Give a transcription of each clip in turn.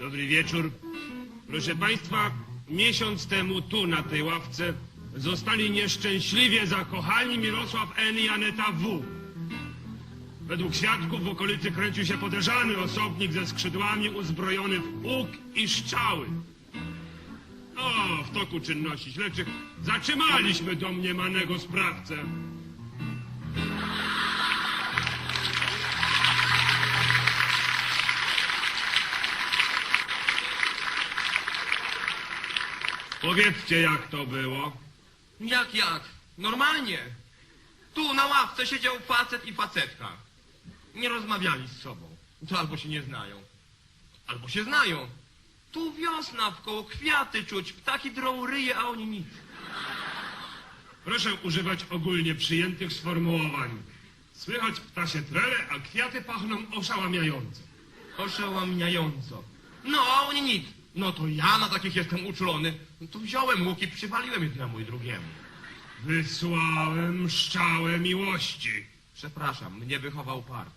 Dobry wieczór. Proszę Państwa, miesiąc temu tu na tej ławce zostali nieszczęśliwie zakochani Mirosław N. i Aneta W. Według świadków w okolicy kręcił się podejrzany osobnik ze skrzydłami uzbrojony w łuk i strzały. O, w toku czynności śledczych zatrzymaliśmy domniemanego sprawcę. Powiedzcie, jak to było. Jak, jak? Normalnie. Tu na ławce siedział facet i facetka. Nie rozmawiali z sobą. To albo się nie znają, albo się znają. Tu wiosna, wkoło kwiaty czuć, ptaki drą ryje, a oni nic. Proszę używać ogólnie przyjętych sformułowań. Słychać ptasie trele, a kwiaty pachną oszałamiająco. Oszałamiająco. No, a oni nic. No to ja na takich jestem uczulony. No to wziąłem łuk i przywaliłem jednemu i drugiemu. Wysłałem szczałę miłości. Przepraszam, mnie wychował park.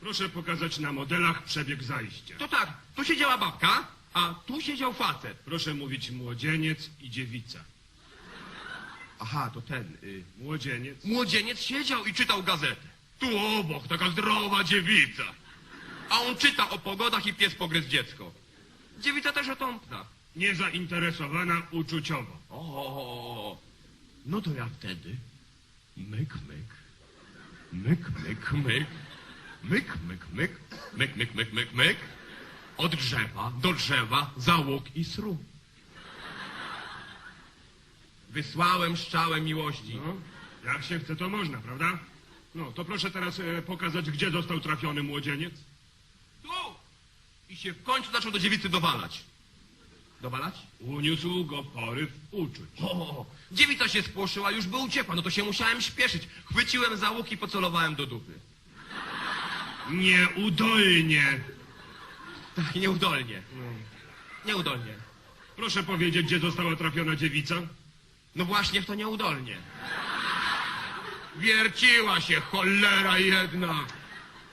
Proszę pokazać na modelach przebieg zajścia. To tak, tu siedziała babka, a tu siedział facet. Proszę mówić młodzieniec i dziewica. Aha, to ten. Y, Młodzieniec. Młodzieniec siedział i czytał gazetę. Tu obok, taka zdrowa dziewica a on czyta o pogodach i pies pogryz dziecko. Dziewica też otąpna. Niezainteresowana uczuciowo. O, no to ja wtedy. Myk, myk. Myk, myk, myk. Myk, myk, myk. Myk, myk, myk, myk, myk. Od drzewa do drzewa, za łuk i sru. Wysłałem strzałę miłości. No, jak się chce, to można, prawda? No, to proszę teraz e, pokazać, gdzie został trafiony młodzieniec. I się w końcu zaczął do dziewicy dowalać. Dowalać? Uniósł go poryw uczuć. O, dziewica się spłoszyła, już by uciekła, no to się musiałem śpieszyć. Chwyciłem za łuk i pocelowałem do dupy. Nieudolnie. Tak, nieudolnie. Nieudolnie. Proszę powiedzieć, gdzie została trafiona dziewica? No właśnie w to nieudolnie. Wierciła się, cholera jedna.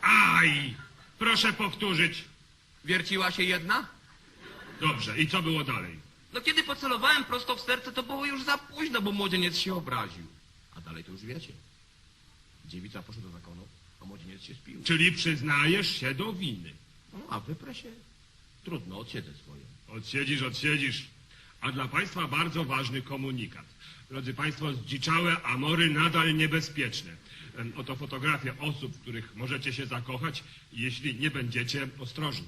Aj! Proszę powtórzyć. Wierciła się jedna? Dobrze, i co było dalej? No kiedy pocelowałem prosto w serce, to było już za późno, bo młodzieniec się obraził. A dalej to już wiecie. Dziewica poszła do zakonu, a młodzieniec się spił. Czyli przyznajesz się do winy. No, a wyprę się. Trudno, odsiedę swoje. Odsiedzisz, odsiedzisz. A dla Państwa bardzo ważny komunikat. Drodzy Państwo, zdziczałe amory nadal niebezpieczne. Em, Oto fotografia osób, w których możecie się zakochać, jeśli nie będziecie ostrożni.